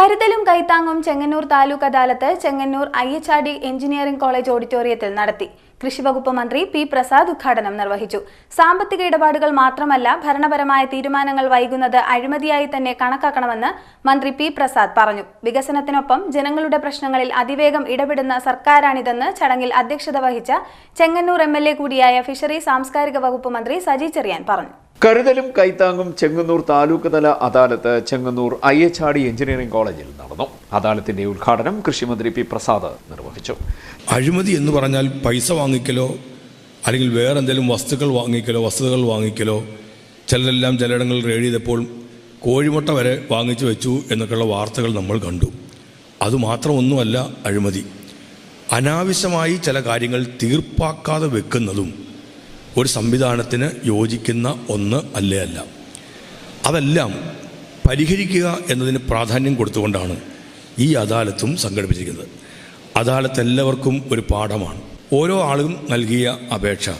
കരുതലും കൈത്താങ്ങും Chengannur taluk adalat Chengannur I H R D engineering college ഓഡിറ്റോറിയത്തിൽ നടത്തി. കൃഷിവകുപ്പ് മന്ത്രി പി പ്രസാദ് ഉദ്ഘാടനം നിർവഹിച്ചു. സാമ്പത്തിക ഇടപാടുകൾ മാത്രമല്ല ഭരണപരമായ തീരുമാനങ്ങൾ വൈകുന്നത് അഴിമതിയായി തന്നെ കണക്കാക്കണമെന്ന് മന്ത്രി പി പ്രസാദ് പറഞ്ഞു. വികസനത്തിനൊപ്പം ജനങ്ങളുടെ പ്രശ്നങ്ങളിൽ അതിവേഗം ഇടപെടുന്ന സർക്കാരാണിതെന്ന് ചടങ്ങിൽ അധ്യക്ഷത വഹിച്ച ചെങ്ങന്നൂർ എം കൂടിയായ ഫിഷറി സാംസ്കാരിക വകുപ്പ് മന്ത്രി സജി ചെറിയാൻ പറഞ്ഞു. കരുതലും കൈത്താങ്ങും ചെങ്ങന്നൂർ താലൂക്ക് തല adalat Chengannur I H R D engineering കോളേജിൽ നടന്നു. അദാലത്തിന്റെ ഉദ്ഘാടനം കൃഷിമന്ത്രി പി പ്രസാദ് നിർവഹിച്ചു. അഴിമതി എന്ന് പറഞ്ഞാൽ പൈസ വാങ്ങിക്കലോ അല്ലെങ്കിൽ വേറെ എന്തെങ്കിലും വസ്തുക്കൾ വാങ്ങിക്കലോ വസ്തുതകൾ വാങ്ങിക്കലോ ചിലരെല്ലാം ചിലയിടങ്ങളിൽ റെയ്ഡ് ചെയ്തപ്പോൾ കോഴിമുട്ട വരെ വാങ്ങിച്ചു വെച്ചു എന്നൊക്കെയുള്ള വാർത്തകൾ നമ്മൾ കണ്ടു. അതുമാത്രമൊന്നുമല്ല അഴിമതി. അനാവശ്യമായി ചില കാര്യങ്ങൾ തീർപ്പാക്കാതെ വെക്കുന്നതും ഒരു സംവിധാനത്തിന് യോജിക്കുന്ന ഒന്ന് അല്ലേ അല്ല. അതെല്ലാം പരിഹരിക്കുക എന്നതിന് പ്രാധാന്യം കൊടുത്തുകൊണ്ടാണ് ഈ അദാലത്തും സംഘടിപ്പിച്ചിരിക്കുന്നത്. അദാലത്ത് എല്ലാവർക്കും ഒരു പാഠമാണ്. ഓരോ ആളും നൽകിയ അപേക്ഷ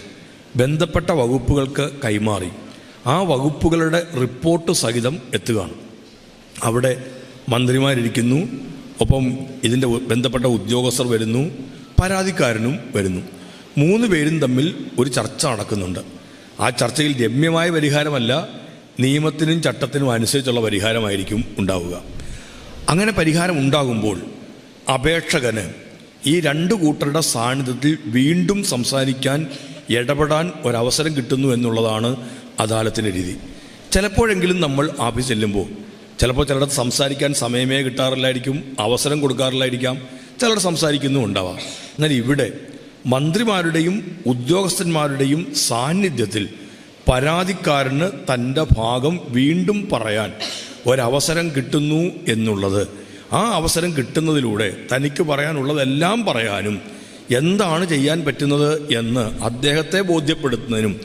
ബന്ധപ്പെട്ട വകുപ്പുകൾക്ക് കൈമാറി. ആ വകുപ്പുകളുടെ റിപ്പോർട്ട് സഹിതം എത്തുകയാണ്. അവിടെ മന്ത്രിമാരിരിക്കുന്നു ഒപ്പം ഇതിന്റെ ബന്ധപ്പെട്ട ഉദ്യോഗസ്ഥർ വരുന്നു പരാതിക്കാരനും വരുന്നു. മൂന്ന് പേരും തമ്മിൽ ഒരു ചർച്ച നടക്കുന്നുണ്ട്. ആ ചർച്ചയിൽ രമ്യമായ പരിഹാരമല്ല നിയമത്തിനും ചട്ടത്തിനും അനുസരിച്ചുള്ള പരിഹാരമായിരിക്കും ഉണ്ടാവുക. അങ്ങനെ പരിഹാരം ഉണ്ടാകുമ്പോൾ അപേക്ഷകന് ഈ രണ്ട് കൂട്ടരുടെ സാന്നിധ്യത്തിൽ വീണ്ടും സംസാരിക്കാൻ ഇടപെടാൻ ഒരവസരം കിട്ടുന്നു എന്നുള്ളതാണ് അദാലത്തിന്റെ രീതി. ചിലപ്പോഴെങ്കിലും നമ്മൾ ആഫീസ് ചെല്ലുമ്പോൾ ചിലപ്പോൾ ചിലടത്ത് സംസാരിക്കാൻ സമയമേ കിട്ടാറില്ലായിരിക്കും അവസരം കൊടുക്കാറില്ലായിരിക്കാം ചിലർ സംസാരിക്കുന്നു ഉണ്ടാവാം. എന്നാൽ ഇവിടെ മന്ത്രിമാരുടെയും ഉദ്യോഗസ്ഥന്മാരുടെയും സാന്നിധ്യത്തിൽ പരാതിക്കാരന് തന്റെ ഭാഗം വീണ്ടും പറയാൻ ഒരവസരം കിട്ടുന്നു എന്നുള്ളത് ആ അവസരം കിട്ടുന്നതിലൂടെ തനിക്ക് പറയാനുള്ളതെല്ലാം പറയാനും എന്താണ് ചെയ്യാൻ പറ്റുന്നത് എന്ന് അദ്ദേഹത്തെ ബോധ്യപ്പെടുത്തുന്നതിനും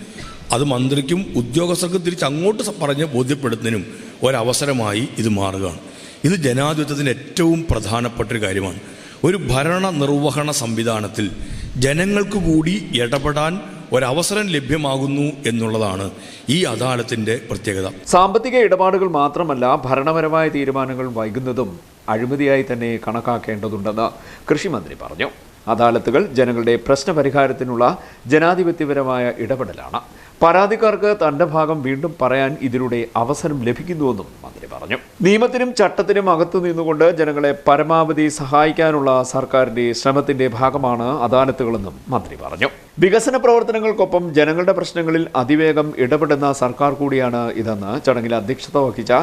അത് മന്ത്രിക്കും ഉദ്യോഗസ്ഥർക്കും തിരിച്ച് അങ്ങോട്ട് പറഞ്ഞ് ബോധ്യപ്പെടുത്തുന്നതിനും ഒരവസരമായി ഇത് മാറുകയാണ്. ഇത് ജനാധിപത്യത്തിന്റെ ഏറ്റവും പ്രധാനപ്പെട്ട ഒരു കാര്യമാണ്. ഒരു ഭരണ നിർവഹണ സംവിധാനത്തിൽ ജനങ്ങൾക്ക് കൂടി ഇടപെടാൻ ഒരവസരം ലഭ്യമാകുന്നു എന്നുള്ളതാണ് ഈ അദാലത്തിന്റെ പ്രത്യേകത. സാമ്പത്തിക ഇടപാടുകൾ മാത്രമല്ല ഭരണപരമായ തീരുമാനങ്ങൾ വൈകുന്നതും അഴിമതിയായി തന്നെ കണക്കാക്കേണ്ടതുണ്ടെന്ന് കൃഷിമന്ത്രി പറഞ്ഞു. അദാലത്തുകൾ ജനങ്ങളുടെ പ്രശ്നപരിഹാരത്തിനുള്ള ജനാധിപത്യപരമായ ഇടപെടലാണ്. പരാതിക്കാർക്ക് തന്റെ ഭാഗം വീണ്ടും പറയാൻ ഇതിലൂടെ അവസരം ലഭിക്കുന്നുവെന്നും മന്ത്രി പറഞ്ഞു. നിയമത്തിനും ചട്ടത്തിനും അകത്തു നിന്നുകൊണ്ട് ജനങ്ങളെ പരമാവധി സഹായിക്കാനുള്ള സർക്കാരിന്റെ ശ്രമത്തിന്റെ ഭാഗമാണ് അദാലത്തുകളെന്നും മന്ത്രി പറഞ്ഞു. വികസന പ്രവർത്തനങ്ങൾക്കൊപ്പം ജനങ്ങളുടെ പ്രശ്നങ്ങളിൽ അതിവേഗം ഇടപെടുന്ന സർക്കാർ കൂടിയാണ് ഇതെന്ന് ചടങ്ങിൽ അധ്യക്ഷത വഹിച്ച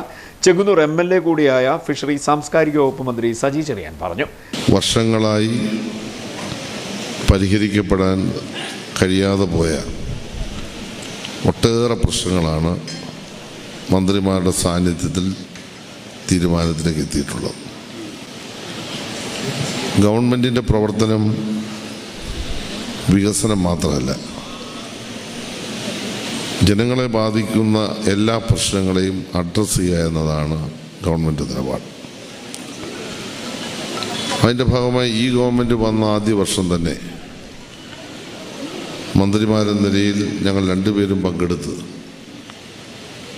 ചെങ്ങന്നൂർ എം എൽ എ കൂടിയായ ഫിഷറി സാംസ്കാരിക വകുപ്പ് മന്ത്രി സജി ചെറിയാൻ പറഞ്ഞു. വർഷങ്ങളായി പരിഹരിക്കപ്പെടാൻ കഴിയാതെ പോയ ഒട്ടേറെ പ്രശ്നങ്ങളാണ് മന്ത്രിമാരുടെ സാന്നിധ്യത്തിൽ തീരുമാനത്തിലേക്ക് എത്തിയിട്ടുള്ളത്. ഗവൺമെന്റിന്റെ പ്രവർത്തനം വികസനം മാത്രമല്ല. ജനങ്ങളെ ബാധിക്കുന്ന എല്ലാ പ്രശ്നങ്ങളെയും അഡ്രസ്സ് ചെയ്യുക എന്നതാണ് ഗവൺമെന്റ് നിലപാട്. അതിന്റെ ഭാഗമായി ഈ ഗവൺമെന്റ് വന്ന ആദ്യ വർഷം തന്നെ മന്ത്രിമാരെന്ന നിലയിൽ ഞങ്ങൾ രണ്ടുപേരും പങ്കെടുത്ത്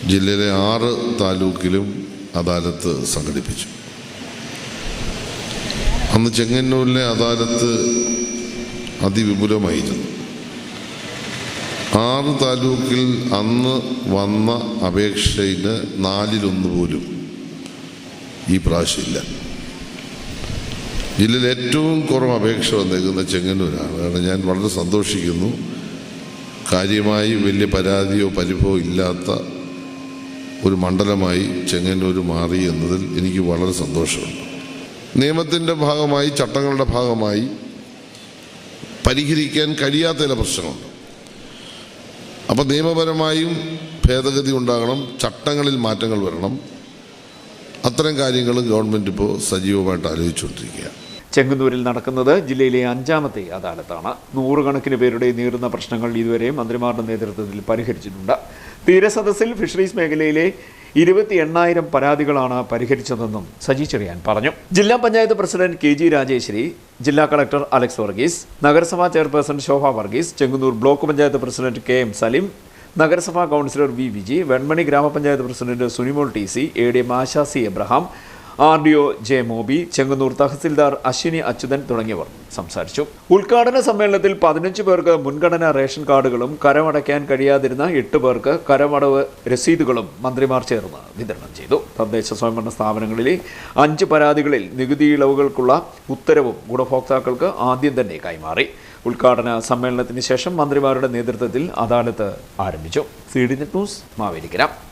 ജില്ലയിലെ ആറ് താലൂക്കിലും അദാലത്ത് സംഘടിപ്പിച്ചു. അന്ന് ചെങ്ങന്നൂരിലെ അദാലത്ത് അതിവിപുലമായിരുന്നു. ആറ് താലൂക്കിൽ അന്ന് വന്ന അപേക്ഷയിൽ നാലിലൊന്ന് പോലും ഈ പ്രാവശ്യമില്ല ജില്ലയിൽ ഏറ്റവും കുറവ് അപേക്ഷ വന്നേക്കുന്ന ചെങ്ങന്നൂരാണ്. കാരണം ഞാൻ വളരെ സന്തോഷിക്കുന്നു. കാര്യമായി വലിയ പരാതിയോ പരിഭവോ ഇല്ലാത്ത ഒരു മണ്ഡലമായി ചെങ്ങന്നൂർ മാറി എന്നതിൽ എനിക്ക് വളരെ സന്തോഷമുണ്ട്. നിയമത്തിന്റെ ഭാഗമായി ചട്ടങ്ങളുടെ ഭാഗമായി പരിഹരിക്കാൻ കഴിയാത്ത ചില പ്രശ്നങ്ങളുണ്ട് അപ്പോൾ നിയമപരമായും ഭേദഗതി ഉണ്ടാകണം ചട്ടങ്ങളിൽ മാറ്റങ്ങൾ വരണം. അത്തരം കാര്യങ്ങളും ഗവൺമെന്റ് ഇപ്പോൾ സജീവമായിട്ട് ആലോചിച്ചുകൊണ്ടിരിക്കുകയാണ്. ചെങ്ങന്നൂരിൽ നടക്കുന്നത് ജില്ലയിലെ അഞ്ചാമത്തെ അദാലത്താണ്. നൂറുകണക്കിന് പേരുടെ നീറുന്ന പ്രശ്നങ്ങൾ ഇതുവരെ മന്ത്രിമാരുടെ നേതൃത്വത്തിൽ പരിഹരിച്ചിട്ടുണ്ട്. തീരസദസ്സിൽ ഫിഷറീസ് മേഖലയിലെ ഇരുപത്തി എണ്ണായിരം പരാതികളാണ് പരിഹരിച്ചതെന്നും സജി ചെറിയാൻ പറഞ്ഞു. ജില്ലാ panchayat president K G Rajeswari ജില്ലാ കളക്ടർ അലക്സ് വർഗീസ് നഗരസഭാ chairperson Shobha Varghese Chengannur block panchayat president K M Saleem നഗരസഭാ കൗൺസിലർ വി വിജി വെൺമണി ഗ്രാമപഞ്ചായത്ത് president Sunimol T C A D M Asha C Abraham R D O J Moby Chengannur tahsildar Ashwini Achuthan തുടങ്ങിയവർ സംസാരിച്ചു. ഉദ്ഘാടന സമ്മേളനത്തിൽ പതിനഞ്ച് പേർക്ക് മുൻഗണനാ ration കാർഡുകളും കരമടയ്ക്കാൻ കഴിയാതിരുന്ന എട്ട് പേർക്ക് കരമടവ് രസീതുകളും മന്ത്രിമാർ ചേർന്ന് വിതരണം ചെയ്തു. തദ്ദേശ സ്വയംഭരണ സ്ഥാപനങ്ങളിലെ അഞ്ച് പരാതികളിൽ നികുതി ഇളവുകൾക്കുള്ള ഉത്തരവും ഗുണഭോക്താക്കൾക്ക് ആദ്യം തന്നെ കൈമാറി. ഉദ്ഘാടന സമ്മേളനത്തിന് ശേഷം മന്ത്രിമാരുടെ നേതൃത്വത്തിൽ അദാലത്ത് ആരംഭിച്ചു. C D news Mavelikkara.